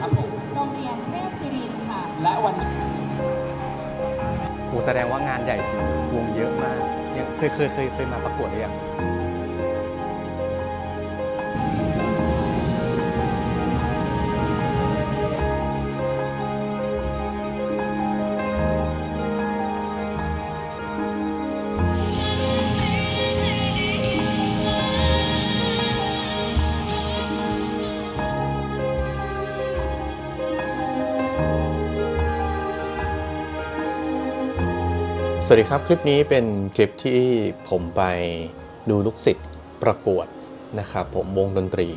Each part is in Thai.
ครับผมโรงเรียนเทพศิรินทร์ค่ะ และวันนี้โหแสดงว่างานใหญ่จริงวงเยอะมากยังเคยเคยเคยเคยมาประกวดหรือยัง สวัสดีครับ คลิปนี้เป็นคลิปที่ผมไปดูลูกศิษย์ประกวดนะครับผมวงดนตรี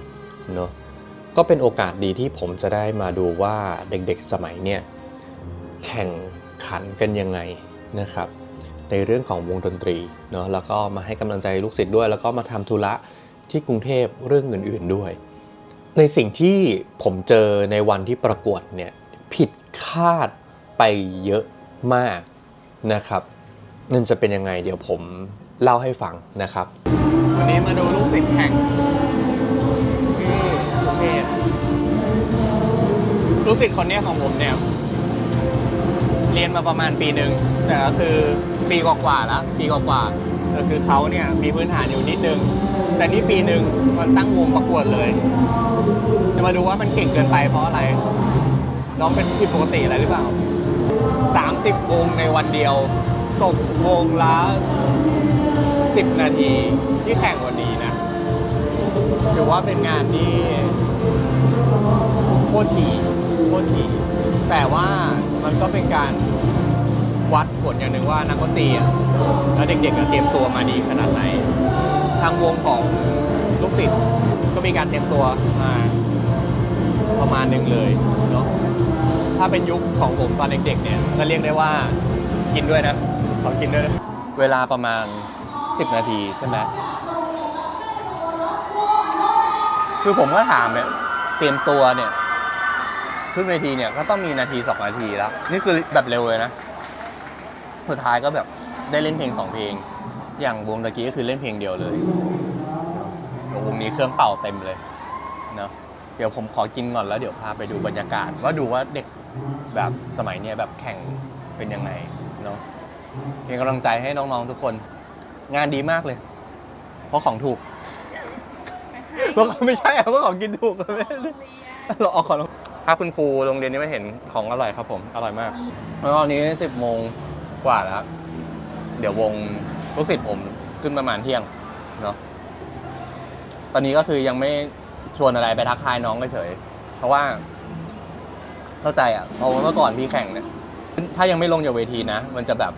เนาะก็เป็นโอกาสดีที่ผมจะได้มาดูว่าเด็กๆสมัยเนี่ยแข่งขันกันยังไงนะครับ ในเรื่องของวงดนตรีเนาะแล้วก็มาให้กำลังใจลูกศิษย์ด้วย แล้วก็มาทำธุระที่กรุงเทพเรื่องอื่น ๆด้วย ในสิ่งที่ผมเจอในวันที่ประกวดเนี่ยผิดคาดไปเยอะมากนะครับ นั่นจะเป็นยังไงเดี๋ยวผมเล่าให้ฟังนะครับ วันนี้มาดูลูกศิษย์แข่งที่กรุงเทพลูกศิษย์คนนี้ของผมเนี่ย เรียนมาประมาณปีหนึ่งแต่ก็คือปีกว่าๆแล้วปีกว่าๆก็คือเขาเนี่ยมีพื้นฐานอยู่นิดนึง แต่นี่ปีหนึ่งมันตั้งวงประกวดเลย จะมาดูว่ามันเก่งเกินไปเพราะอะไรน้องเป็นผิดปกติอะไรหรือเปล่า 30วงในวันเดียว ตกวงละ10 นาทีที่แข่งวันนี้นะ ถือว่าเป็นงานที่โคตรทีโคตรทีแต่ว่ามันก็เป็นการวัดผลอย่างหนึ่งว่านักดนตรีอะแล้วเด็กๆอะเตรียมตัวมาดีขนาดไหน ทางวงของลูกศิษย์ก็มีการเตรียมตัวมาประมาณหนึ่งเลยเนาะถ้าเป็นยุคของผมตอนเด็กๆเนี่ยก็เรียกได้ว่ากินด้วยนะ ขอกินด้วยนะเวลาประมาณ 10 นาทีใช่ไหมคือผมก็ถามเนี่ยเตรียมตัวเนี่ยขึ้นเวทีเนี่ยก็ต้องมีนาทีสองนาทีแล้ว นี่คือแบบเร็วเลยนะ สุดท้ายก็แบบได้เล่นเพลงสองเพลง อย่างวงตะกี้ก็คือเล่นเพลงเดียวเลยวงนี้เครื่องเป่าเต็มเลยเนาะเดี๋ยวผมขอกินก่อนแล้วเดี๋ยวพาไปดูบรรยากาศ ว่าดูว่าเด็กแบบสมัยเนี้ยแบบแข่งเป็นยังไงเนาะ เป็นกำลังใจให้น้องๆทุกคน งานดีมากเลย เพราะของถูกเพราะไม่ใช่อะเพราะของกินถูกไม่ได้เราเอาของถ้าคุณครูโรงเรียนนี้ไม่เห็นของอร่อยครับผม อร่อยมาก แล้วตอนนี้สิบโมงกว่าแล้ว เดี๋ยววงลูกศิษย์ผมขึ้นประมาณเที่ยงเนาะ ตอนนี้ก็คือยังไม่ชวนอะไรไปทักทายน้องเฉยๆเพราะว่า เข้าใจอะเพราะว่าเมื่อก่อนพี่แข่งเนี่ย ถ้ายังไม่ลงจากเวทีนะ มันจะแบบ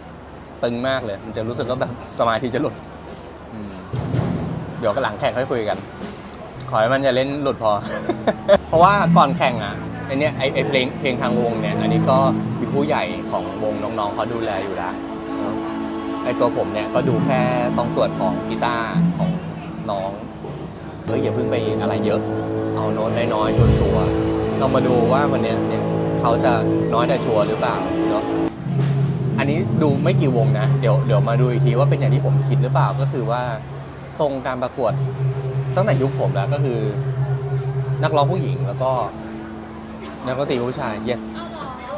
ตึงมากเลย มันจะรู้สึกว่าแบบสมาธิจะหลุดอืมเดี๋ยวก็หลังแข่งค่อยคุยกัน ขอให้มันอย่าเล่นหลุดพอ เพราะว่าก่อนแข่งอะไอเนี้ยไอไอเพลงเพลงทางวงเนี่ยอันนี้ก็มีผู้ใหญ่ของวงน้องๆเขาดูแลอยู่แล้วเนอะไอตัวผมเนี่ยก็ดูแค่ตรงส่วนของกีตาร์ของน้องเฮ้ยอย่าเพิ่งไปอะไรเยอะ เอาโน้ตน้อยๆชัวร์ๆเรามาดูว่าวันเนี้ยเนี่ยเขาจะน้อยแต่ชัวร์หรือเปล่าเนาะ อันนี้ดูไม่กี่วงนะ เดี๋ยวเดี๋ยวมาดูอีกทีว่าเป็นอย่างที่ผมคิดหรือเปล่าก็คือว่าทรงการประกวดตั้งแต่ยุคผมแล้วก็คือ นักร้องผู้หญิงแล้วก็นักดนตรีผู้ชาย yes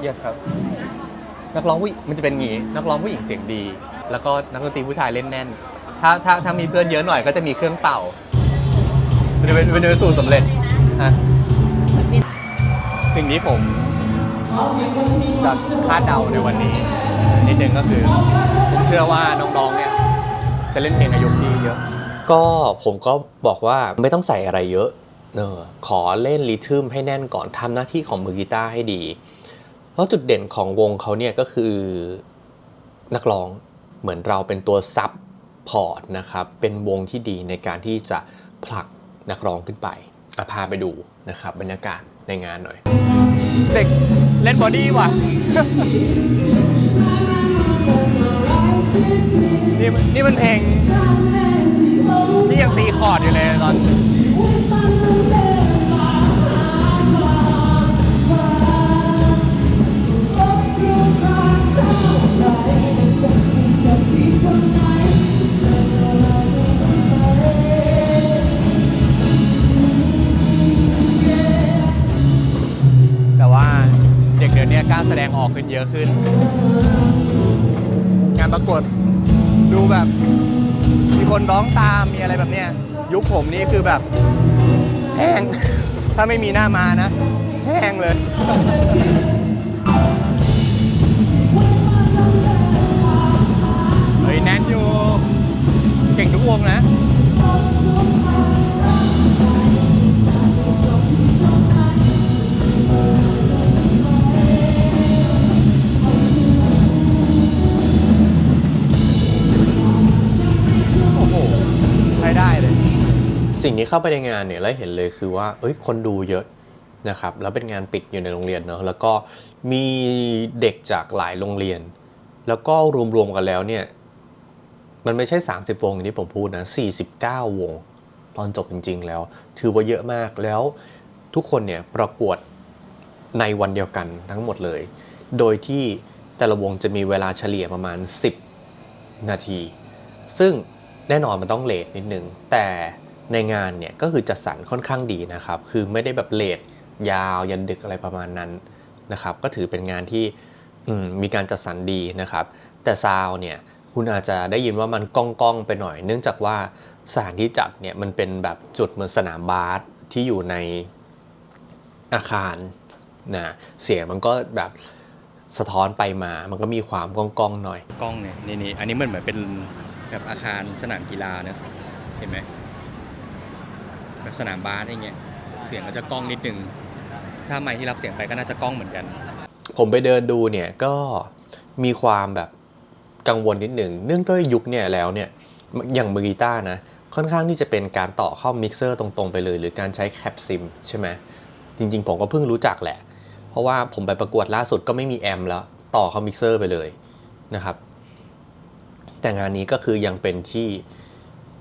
yes ครับ นักร้องผู้มันจะเป็นงี้ นักร้องผู้หญิงเสียงดี แล้วก็นักดนตรีผู้ชายเล่นแน่น ถ้าถ้าถ้ามีเพื่อนเยอะหน่อยก็จะมีเครื่องเป่ามันจะเป็นเป็นสูตรสำเร็จฮะสิ่งที่ผมจะคาดเดาในวันนี้ นิดนึงก็คือ ผมเชื่อว่าน้องๆเนี่ยจะเล่นเพลงในยุคที่เยอะ ก็ผมก็บอกว่าไม่ต้องใส่อะไรเยอะเออขอเล่นริทึมให้แน่นก่อนทำหน้าที่ของมือกีตาร์ให้ดี เพราะจุดเด่นของวงเขาเนี่ยก็คือนักร้องเหมือนเราเป็นตัวซับพอร์ตนะครับเป็นวงที่ดีในการที่จะผลักนักร้องขึ้นไปอะพาไปดูนะครับบรรยากาศในงานหน่อย เด็กเล่นบอดี้ว่ะ นี่มันนี่มันเพลงนี่ยังตีคอร์ดอยู่เลยตอนเดี๋ยวนี้กล้าแสดงออกขึ้นเยอะขึ้น งานประกวด ดูแบบ มีคนร้องตามมีอะไรแบบเนี้ยยุคผมนี่คือแบบแห้ง ถ้าไม่มีหน้ามานะแห้งเลย เฮ้ยแน่นอยู่ เก่งทุกวงนะ สิ่งที่เข้าไปในงานเนี่ยแล้วเห็นเลยคือว่าเอ้ยคนดูเยอะนะครับแล้วเป็นงานปิดอยู่ในโรงเรียนเนาะแล้วก็มีเด็กจากหลายโรงเรียน แล้วก็รวมๆกันแล้วเนี่ยมันไม่ใช่ 30 วงอย่างที่ผมพูดนะ 49 วง ตอนจบจริง ๆ แล้ว ถือว่าเยอะมากแล้วทุกคนเนี่ยประกวดในวันเดียวกันทั้งหมดเลย โดยที่แต่ละวงจะมีเวลาเฉลี่ยประมาณ 10 นาที ซึ่งแน่นอนมันต้องเลทนิดนึง แต่ ในงานเนี่ยก็คือจัดสรรค่อนข้างดีนะครับ คือไม่ได้แบบเลทยาวยันดึกอะไรประมาณนั้นนะครับ ก็ถือเป็นงานที่มมีการจัดสรรดีนะครับ แต่ซาวเนี่ยคุณอาจจะได้ยินว่ามันก้องก้องไปหน่อย เนื่องจากว่าสถานที่จัดเนี่ยมันเป็นแบบจุดเหมือนสนามบาสที่อยู่ในอาคารนะเสียงมันก็แบบสะท้อนไปมา มันก็มีความก้องก้องหน่อย ก้องเนี่ยนี่นี่อันนี้มันเหมือนเป็นแบบอาคารสนามกีฬาเนอะเห็นไหม แบบสนามบาสอย่างเงี้ยเสียงก็จะกล้องนิดนึง ถ้าไมค์ที่รับเสียงไปก็น่าจะกล้องเหมือนกัน ผมไปเดินดูเนี่ยก็มีความแบบกังวลนิดหนึ่งเนื่องด้วยยุคเนี่ยแล้วเนี่ยอย่างมือกีตาร์นะค่อนข้างที่จะเป็นการต่อเข้ามิกเซอร์ตรงๆไปเลย หรือการใช้แคปซิมใช่ไหมจริงๆ ผมก็เพิ่งรู้จักแหละ เพราะว่าผมไปประกวดล่าสุดก็ไม่มีแอมแล้ว ต่อเข้ามิกเซอร์ไปเลยนะครับ แต่งานนี้ก็คือยังเป็นที่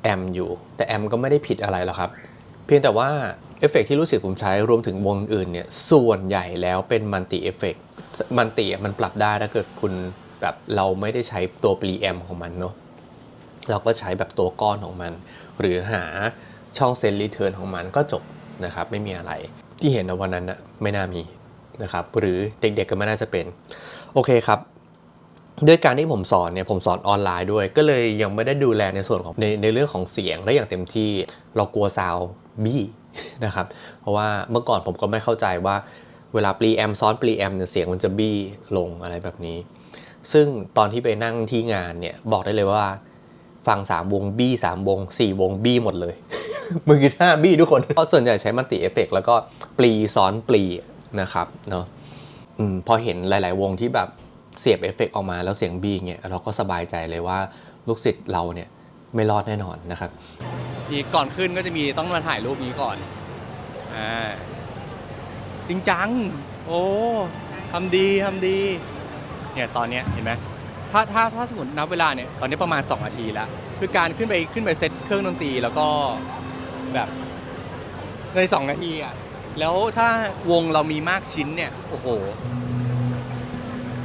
แอมอยู่ แต่แอมก็ไม่ได้ผิดอะไรหรอกครับ เพียงแต่ว่าเอฟเฟกต์ที่รู้สึกผมใช้รวมถึงวงอื่นเนี่ยส่วนใหญ่แล้วเป็นมัลติเอฟเฟกต์มัลติมันปรับได้ถ้าเกิดคุณแบบเราไม่ได้ใช้ตัวปรีแอมของมันเนาะเราก็ใช้แบบตัวก้อนของมัน หรือหาช่องเซนรีเทิร์นของมันก็จบนะครับไม่มีอะไรที่เห็นในวันนั้นนะไม่น่ามีนะครับหรือเด็กๆก็ไม่น่าจะเป็น โอเคครับ ด้วยการที่ผมสอนเนี่ยผมสอนออนไลน์ด้วย ก็เลยยังไม่ได้ดูแลในส่วนของในในเรื่องของเสียงได้อย่างเต็มที่เรากลัวซาวบี้นะครับเพราะว่าเมื่อก่อนผมก็ไม่เข้าใจว่าเวลาปรีแอมซ้อนปรีแอมเนี่ยเสียงมันจะบี้ลงอะไรแบบนี้ ซึ่งตอนที่ไปนั่งที่งานเนี่ยบอกได้เลยว่าฟัง3วงบี้3วง4วงบี้หมดเลย มือกีตาร์บี้ทุกคนเพราะส่วนใหญ่ใช้มัลติเอฟเฟกแล้วก็ปรีซ้อนปรีนะครับเนาะอืมพอเห็นหลาย ๆ วงที่แบบ เสียบเอฟเฟกออกมาแล้วเสียงบีเงี้ยเราก็สบายใจเลยว่าลูกศิษย์เราเนี่ยไม่รอดแน่นอนนะครับนี่ก่อนขึ้นก็จะมีต้องมาถ่ายรูปนี้ก่อนอ่าจริงจัง โอ้ทำดีทำดีเนี่ยตอนเนี้ยเห็นไหมถ้าถ้าถ้าสมมตินับเวลาเนี่ยตอนนี้ประมาณ 2 นาทีแล้ว คือการขึ้นไปขึ้นไปเซตเครื่องดนตรีแล้วก็แบบใน 2 นาทีอะแล้วถ้าวงเรามีมากชิ้นเนี่ย โอ้โห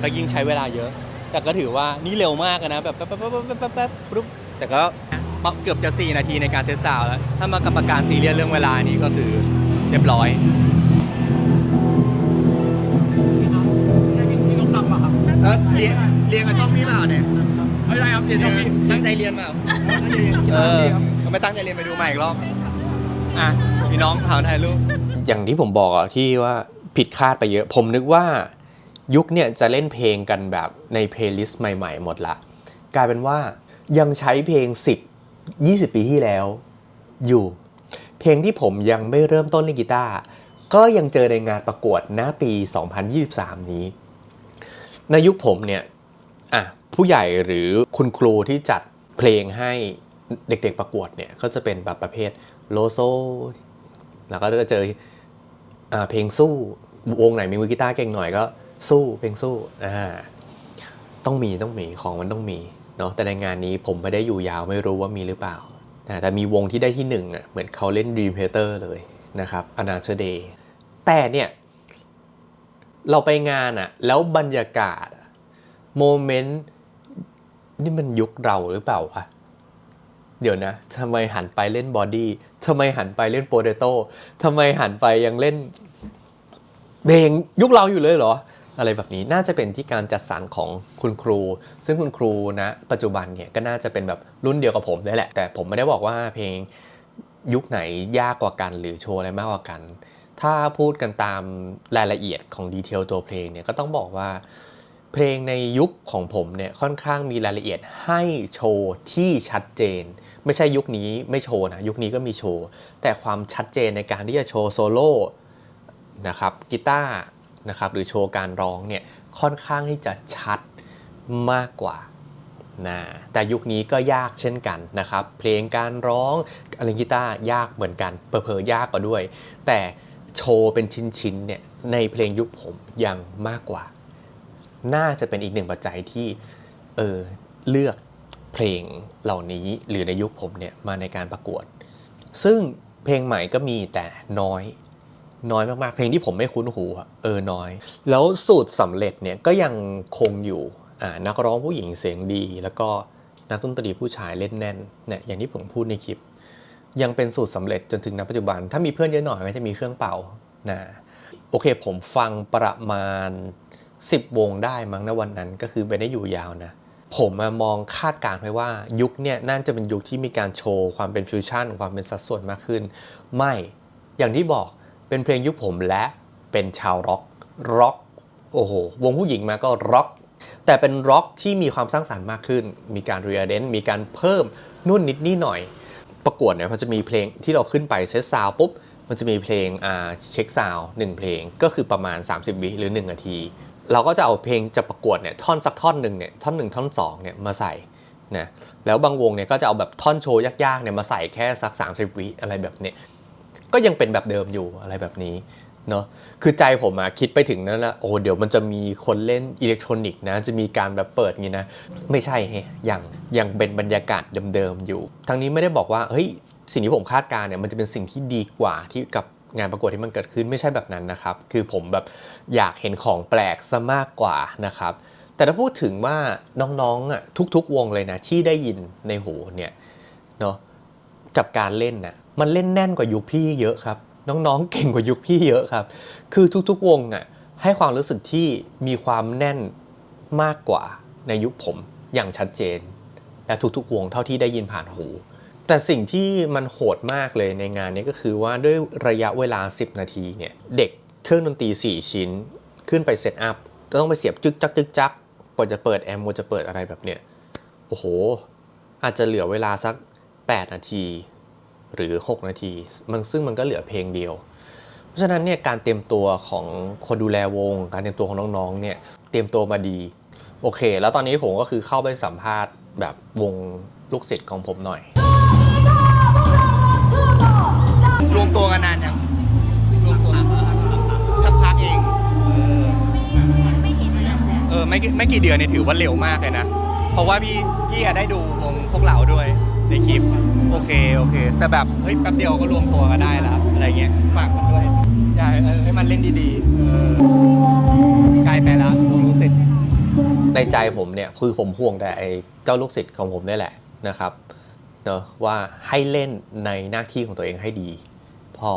ก็ยิ่งใช้เวลาเยอะ แต่ก็ถือว่านี่เร็วมากอะนะแบบแป๊บแป๊บแป๊บแป๊บแป๊บแป๊บปุ๊บแต่ก็เกือบจะ 4 นาทีในการเซตซาวด์แล้ว ถ้ามากรรมการซีเรียสเรื่องเวลานี้ก็คือเรียบร้อย พี่นกดำอะครับแล้วเรียนเรียนกับช่องนี้เปล่าเนี่ยไม่ได้ครับเดี๋ยวพี่ตั้งใจเรียนเปล่าเออทำไมตั้งใจเรียนไปดูใหม่อีกรอบ อะ พี่น้องถามถ่ายรูป อย่างที่ผมบอกอะที่ว่าผิดคาดไปเยอะ ผมนึกว่า ยุคเนี่ยจะเล่นเพลงกันแบบในเพลย์ลิสต์ใหม่ๆ หมดละ กลายเป็นว่ายังใช้เพลง 10 20 ปีที่แล้ว อยู่ เพลงที่ผมยังไม่เริ่มต้นเล่นกีตาร์ก็ยังเจอในงานประกวดณปี 2023 นี้ ในยุคผมเนี่ยอะผู้ใหญ่หรือคุณครูที่จัดเพลงให้เด็กๆประกวดเนี่ยก็จะเป็นแบบประเภทโลโซ แล้วก็จะเจออเพลงสู้วงไหนมีมือกีตาร์เก่งหน่อยก็ สู้เพลงสู้อ่าต้องมีต้องมีของมันต้องมีเนาะแต่ในงานนี้ผมไม่ได้อยู่ยาวไม่รู้ว่ามีหรือเปล่าแต่มีวงที่ได้ที่หนึ่งอะเหมือนเขาเล่น Dream Theater เลยนะครับ a n a t h e r Day แต่เนี่ย เราไปงานอะ แล้วบรรยากาศโมเมนต์นี่มันยุคเราหรือเปล่าวะเดี๋ยวนะทำไมหันไปเล่นบอดี้ทำไมหันไปเล่นโปเตโต้ทำไมหันไปยังเล่นเพลงยุคเราอยู่เลยเหรอ อะไรแบบนี้น่าจะเป็นที่การจัดสรรของคุณครู ซึ่งคุณครูณปัจจุบันเนี่ยก็น่าจะเป็นแบบรุ่นเดียวกับผมได้แหละ แต่ผมไม่ได้บอกว่าเพลงยุคไหนยากกว่ากันหรือโชว์อะไรมากกว่ากัน ถ้าพูดกันตามรายละเอียดของดีเทลตัวเพลงเนี่ยก็ต้องบอกว่าเพลงในยุคของผมเนี่ยค่อนข้างมีรายละเอียดให้โชว์ที่ชัดเจน ไม่ใช่ยุคนี้ไม่โชว์นะยุคนี้ก็มีโชว์ แต่ความชัดเจนในการที่จะโชว์โซโล่นะครับกีตาร์ นะครับหรือโชว์การร้องเนี่ยค่อนข้างที่จะชัดมากกว่านะแต่ยุคนี้ก็ยากเช่นกันนะครับ เพลงการร้องอะไรกีตาร์ยากเหมือนกันเผลอยากกว่าด้วย แต่โชว์เป็นชิ้นๆเนี่ยในเพลงยุคผมยังมากกว่า น่าจะเป็นอีกหนึ่งปัจจัยที่เออเลือกเพลงเหล่านี้หรือในยุคผมเนี่ยมาในการประกวด ซึ่งเพลงใหม่ก็มีแต่น้อย น้อยมากๆ เพลงที่ผมไม่คุ้นหูเออน้อย แล้วสูตรสำเร็จเนี่ยก็ยังคงอยู่นักร้องผู้หญิงเสียงดี แล้วก็นักดนตรีผู้ชายเล่นแน่นเนี่ยอย่างที่ผมพูดในคลิป ยังเป็นสูตรสำเร็จจนถึงณปัจจุบัน ถ้ามีเพื่อนเยอะหน่อยก็จะมีเครื่องเป่านะโอเคผมฟังประมาณ 10 วงได้มั้งนะวันนั้นก็คือไม่ได้อยู่ยาวนะ ผมมามองคาดการณ์ไว้ว่ายุคเนี่ยน่าจะเป็นยุคที่มีการโชว์ความเป็นฟิวชั่น ความเป็นสัดส่วนมากขึ้น ไม่อย่างที่บอก เป็นเพลงยุคผมและเป็นชาวร็อกร็อกโอ้โหวงผู้หญิงมาก็ร็อกแต่เป็นร็อกที่มีความสร้างสรรค์มากขึ้น มีการเรียเดนมีการเพิ่มนู่นนิดนี่หน่อย ประกวดเนี่ยมันจะมีเพลงที่เราขึ้นไปเซตซาวปุ๊บมันจะมีเพลงอ่าเช็คซาวหนึ่งเพลงก็คือประมาณ 30 วิหรือ 1 นาที เราก็จะเอาเพลงจะประกวดเนี่ยท่อนสักท่อนหนึ่งเนี่ยท่อนหนึ่งท่อนสองเนี่ยมาใส่นะแล้วบางวงเนี่ยก็จะเอาแบบท่อนโชว์ยากๆเนี่ยมาใส่แค่สัก 30 วิอะไรแบบเนี้ย ก็ยังเป็นแบบเดิมอยู่อะไรแบบนี้เนาะคือใจผมอะคิดไปถึงนั่นนะโอ้เดี๋ยวมันจะมีคนเล่นอิเล็กทรอนิกส์นะ จะมีการแบบเปิดงี้นะ ไม่ใช่เฮ้ยยังยังเป็นบรรยากาศเดิมๆอยู่ ทั้งนี้ไม่ได้บอกว่าเฮ้ยสิ่งที่ผมคาดการเนี่ยมันจะเป็นสิ่งที่ดีกว่าที่กับงานประกวดที่มันเกิดขึ้นไม่ใช่แบบนั้นนะครับ คือผมแบบอยากเห็นของแปลกซะมากกว่านะครับ แต่ถ้าพูดถึงว่าน้องๆอะทุกๆ วงเลยนะที่ได้ยินในหูเนี่ยเนาะกับการเล่นน่ะ มันเล่นแน่นกว่ายุคพี่เยอะครับ น้องๆ เก่งกว่ายุคพี่เยอะครับ คือทุกๆวงอะให้ความรู้สึกที่มีความแน่นมากกว่าในยุคผมอย่างชัดเจน และทุกๆวงเท่าที่ได้ยินผ่านหู แต่สิ่งที่มันโหดมากเลยในงานนี้ก็คือว่าด้วยระยะเวลา 10 นาทีเนี่ยเด็กเครื่องดนตรี 4 ชิ้น ขึ้นไปเซตอัพต้องไปเสียบจึกจักจึกจักกว่าจะเปิดแอมป์กว่าจะเปิดอะไรแบบเนี้ยโอ้โห อาจจะเหลือเวลาสัก 8 นาที หรือ 6 นาที มันซึ่งมันก็เหลือเพลงเดียว เพราะฉะนั้นเนี่ยการเตรียมตัวของคนดูแลวง การเตรียมตัวของน้องๆเนี่ยเตรียมตัวมาดีโอเค แล้วตอนนี้ผมก็คือเข้าไปสัมภาษณ์แบบวงลูกศิษย์ของผมหน่อย รวมตัวกันนานยังรวมตัวสักพักเองไม่กี่เดือนแล้วเออไม่กี่ไม่กี่เดือนเนี่ยถือว่าเร็วมากเลยนะ เพราะว่าพี่พี่อะได้ดูวงพวกเราด้วย ในคลิป โอเคโอเค แต่แบบเฮ้ยแป๊บเดียวก็รวมตัวกันได้แล้วอะไรเงี้ยฝากมันด้วยอยาเออให้มันเล่นดีๆไกลไปแล้ววงรู้สึกในใจผมเนี่ยคือผมห่วงแต่ไอ้เจ้าลูกศิษย์ของผมนี่แหละนะครับเนอะว่าให้เล่นในหน้าที่ของตัวเองให้ดี พอ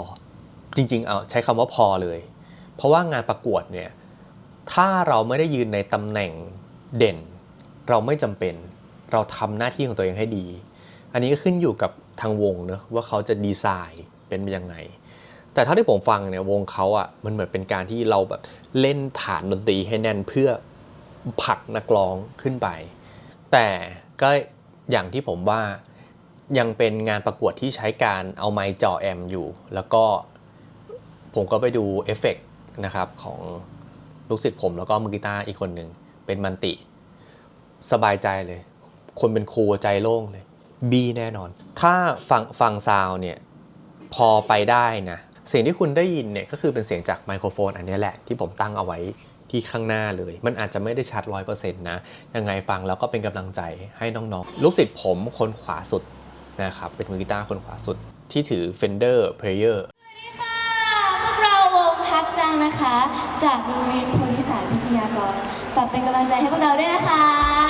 จริงๆเอาใช้คำว่าพอเลย เพราะว่างานประกวดเนี่ยถ้าเราไม่ได้ยืนในตำแหน่งเด่น เราไม่จำเป็น เราทำหน้าที่ของตัวเองให้ดี อันนี้ก็ขึ้นอยู่กับทางวงเนอะว่าเขาจะดีไซน์เป็นยังไง แต่เท่าที่ผมฟังเนี่ยวงเขาอะ่ะมันเหมือนเป็นการที่เราแบบเล่นฐานดนตรีให้แน่นเพื่อผลักนักร้องขึ้นไป แต่ก็อย่างที่ผมว่ายังเป็นงานประกวดที่ใช้การเอาไมค์จ่อแอมอยู่ แล้วก็ผมก็ไปดูเอฟเฟกต์นะครับของลูกศิษย์ผมแล้วก็มือกีตาร์อีกคนหนึ่งเป็นมันติ สบายใจเลย คนเป็นครูใจโล่งเลย บีแน่นอน ถ้าฟังฟังซาวเนี่ยพอไปได้นะ เสียงที่คุณได้ยินเนี่ยก็คือเป็นเสียงจากไมโครโฟนอันนี้แหละที่ผมตั้งเอาไว้ที่ข้างหน้าเลย มันอาจจะไม่ได้ชัดร้อยเปอร์เซ็นต์นะ ยังไงฟังแล้วก็เป็นกำลังใจให้น้องๆ ลูกศิษย์ผมคนขวาสุดนะครับ เป็นมือกีตาร์คนขวาสุดที่ถือ Fender Player ค่ะพวกเราวงฮักจังนะคะ จากโรงเรียนโพธิสารพิทยากร ฝากเป็นกำลังใจให้พวกเราด้วยนะคะ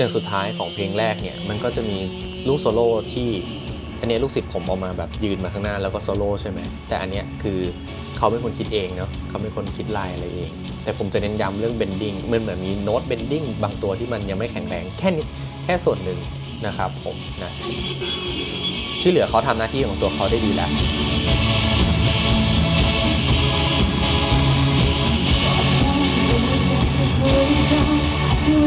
อย่างสุดท้ายของเพลงแรกเนี่ยมันก็จะมีลูกโซโล่ที่อันนี้ลูกศิษย์ผมเอามาแบบยืนมาข้างหน้าแล้วก็โซโล่ใช่ไหมแต่อันเนี้ยคือเขาเป็นคนคิดเองเนาะเขาเป็นคนคิดลายอะไรเอง แต่ผมจะเน้นย้ำเรื่องเบนดิ้งมันเหมือนมีโน้ตเบนดิ้งบางตัวที่มันยังไม่แข็งแรงแค่นี้แค่ส่วนหนึ่งนะครับผมนะที่เหลือเขาทำหน้าที่ของตัวเขาได้ดีแล้ว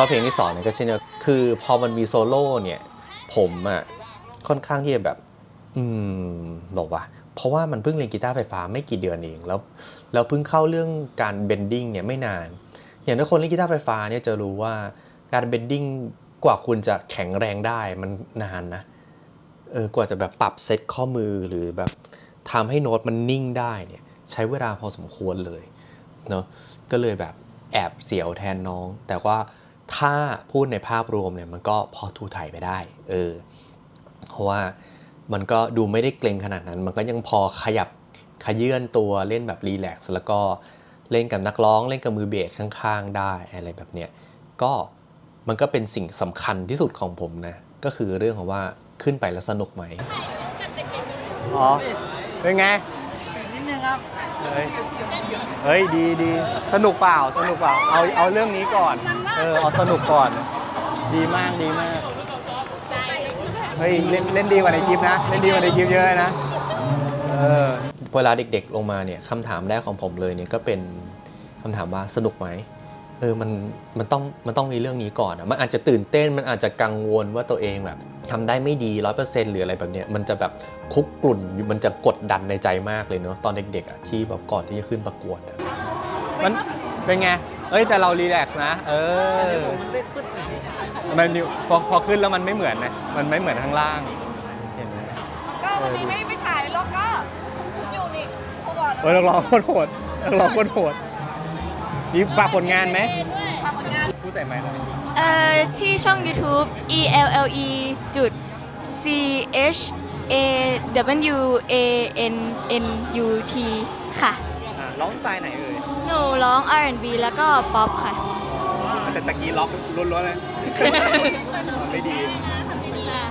ก็เพลงที่สองเนี่ยก็เช่นเดียวคือพอมันมีโซโล่เนี่ยผมอะค่อนข้างที่จะแบบ อืมบอกว่า เพราะว่ามันเพิ่งเรียนกีตาร์ไฟฟ้าไม่กี่เดือนเองแล้วแล้วเพิ่งเข้าเรื่องการเบนดิ้งเนี่ยไม่นาน อย่างถ้าคนเล่นกีตาร์ไฟฟ้าเนี่ยจะรู้ว่าการเบนดิ้งกว่าคุณจะแข็งแรงได้มันนานนะเออกว่าจะแบบปรับเซตข้อมือหรือแบบทำให้โน้ตมันนิ่งได้เนี่ยใช้เวลาพอสมควรเลยเนาะก็เลยแบบแอบเสียวแทนน้อง แต่ว่า ถ้าพูดในภาพรวมเนี่ยมันก็พอทูถ่ายไปได้ เออ เพราะว่ามันก็ดูไม่ได้เกรงขนาดนั้น มันก็ยังพอขยับขยื่นตัวเล่นแบบรีแลกซ์แล้วก็เล่นกับนักร้องเล่นกับมือเบสข้างๆ ได้อะไรแบบเนี้ยก็มันก็เป็นสิ่งสำคัญที่สุดของผมนะ ก็คือเรื่องของว่าขึ้นไปแล้วสนุกไหมอ๋อเป็นไง นิดนึงครับ เฮ้ยเฮ้ยดีดีสนุกเปล่าสนุกเปล่าเอาเอาเรื่องนี้ก่อนเออเอาสนุกก่อน ดีมากดีมากเฮ้ยเล่นเล่นดีกว่าในคลิปนะเล่นดีกว่าในคลิปเยอะนะเออเวลาเด็กๆลงมาเนี่ยคำถามแรกของผมเลยเนี่ยก็เป็นคำถามว่าสนุกไหม เออมันมันต้องมันต้องมีเรื่องนี้ก่อนอะมันอาจจะตื่นเต้นมันอาจจะกังวลว่าตัวเองแบบทำได้ไม่ดีร้อยเปอร์เซ็นต์หรืออะไรแบบเนี้ยมันจะแบบคุกกลุ่นมันจะกดดันในใจมากเลยเนาะตอนเด็กๆอะที่แบบก่อนที่จะขึ้นประกวดอะมันเป็นไงเอ้ยแต่เรารีแลกซ์นะ เออมันเล่นปึ๊ดเลยมันนิวพอพอขึ้นแล้วมันไม่เหมือนนะมันไม่เหมือนข้างล่างเห็นไหมก็วันนี้ไม่ไปถ่ายแล้วก็อยู่นี่เขาบอกเออนักร้องโคตรโหดนักร้องโคตรโหด นี่ฝากผลงานไหมทำผลงานพูดดใส่ไมค์หน่อยเอ่อที่ช่อง YouTube E L L E จุด C H A W A N N U T ค่ะ อ่าร้องสไตล์ไหนเอ่ยหนูร้อง R&B แล้วก็ป๊อปค่ะ แต่ตะกี้ล็อกล้วนๆเลยไม่ดี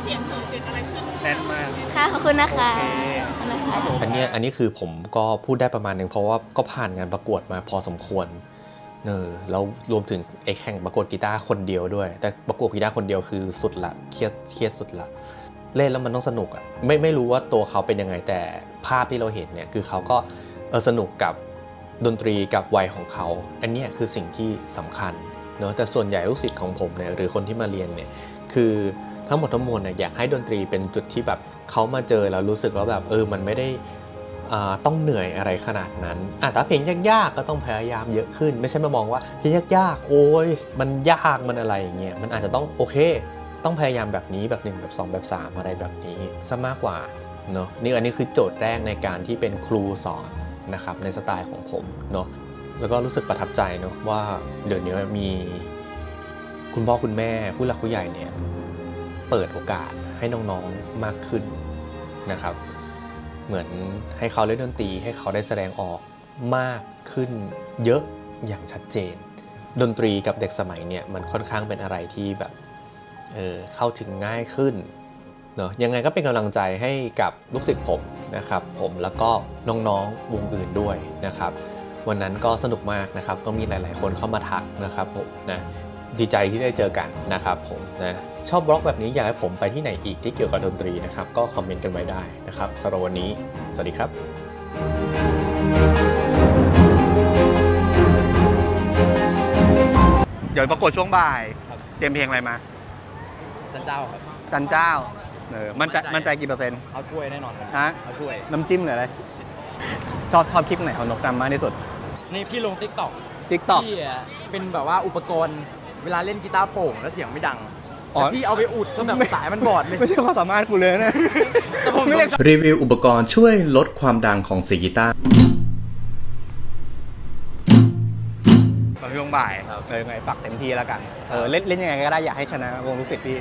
เสียงหนูเสียงอะไรขึ้นแน่นมาก ค่ะ ขอบคุณนะคะโอเค ขอบคุณนะคะ อันเนี้ยอันนี้คือผมก็พูดได้ประมาณหนึ่งเพราะว่าก็ผ่านงานประกวดมาพอสมควร เนอแล้วรวมถึงไอ้แข่งประกวดกีตาร์คนเดียวด้วย แต่ประกวดกีตาร์คนเดียวคือสุดละเครียดเครียดสุดละเล่นแล้วมันต้องสนุกอะไม่ไม่รู้ว่าตัวเขาเป็นยังไงแต่ภาพที่เราเห็นเนี่ยคือเขาก็เออสนุกกับดนตรีกับวัยของเขา อันเนี้ยคือสิ่งที่สำคัญเนอะแต่ส่วนใหญ่ลูกศิษย์ของผมเนี่ยหรือคนที่มาเรียนเนี่ยคือทั้งหมดทั้งมวลเนี่ยอยากให้ดนตรีเป็นจุดที่แบบเขามาเจอแล้วรู้สึกว่าแบบเออมันไม่ได้ ต้องเหนื่อยอะไรขนาดนั้นอะแต่เพลงยากๆก็ต้องพยายามเยอะขึ้น ไม่ใช่มามองว่าเพลงยากๆ โอ้ยมันยากมันอะไรอย่างเงี้ยมันอาจจะต้องโอเค ต้องพยายามแบบนี้แบบหนึ่งแบบสองแบบสามอะไรแบบนี้ซะมากกว่าเนาะนี่อันนี้คือโจทย์แรกในการที่เป็นครูสอนนะครับในสไตล์ของผมเนาะแล้วก็รู้สึกประทับใจเนาะว่าเดี๋ยวนี้มีคุณพ่อคุณแม่ผู้หลักผู้ใหญ่เนี่ยเปิดโอกาสให้น้องๆมากขึ้นนะครับ เหมือนให้เขาเล่นดนตรีให้เขาได้แสดงออกมากขึ้นเยอะอย่างชัดเจน ดนตรีกับเด็กสมัยเนี่ยมันค่อนข้างเป็นอะไรที่แบบเออเข้าถึงง่ายขึ้นเนาะยังไงก็เป็นกำลังใจให้กับลูกศิษย์ผมนะครับ ผมแล้วก็น้องๆวงอื่นด้วยนะครับ วันนั้นก็สนุกมากนะครับ ก็มีหลาย ๆ คนเข้ามาทักนะครับผมนะ ดีใจที่ได้เจอกันนะครับผมนะชอบบล็อกแบบนี้อยากให้ผมไปที่ไหนอีกที่เกี่ยวกับดนตรีนะครับ ก็คอมเมนต์กันไว้ได้นะครับสำหรับวันนี้ สวัสดีครับ เดี๋ยวประกวดช่วงบ่ายเตรียมเพลงอะไรมา จันเจ้าครับ จันเจ้าเออมันใจะมั่มันนใจ ใจกี่เปอร์เซ็นต์เอาถ้วยแน่นอนครับฮะเอาถ้วย น้ำจิ้มหรืออะไร ชอบชอบคลิปไหนของนกดำมากที่สุดนี่พี่ลงติ๊กต็อกติ๊กต็อกพี่อะเป็นแบบว่าอุปกรณ์ เวลาเล่นกีตาร์โปร่งแล้วเสียงไม่ดังอ๋อ แต่พี่เอาไปอุดจนแบบไม่สายมันบอดเลย ไม่ใช่ความสามารถกูเลยนะ แต่ผมไม่ได้ รีวิวอุปกรณ์ช่วยลดความดังของเสียงกีตาร์มาช่วงบ่ายเออไงฝากเต็มที่แล้วกันเออเล่นเล่นยังไงก็ได้อยากให้ชนะวงลูกศิษย์พี่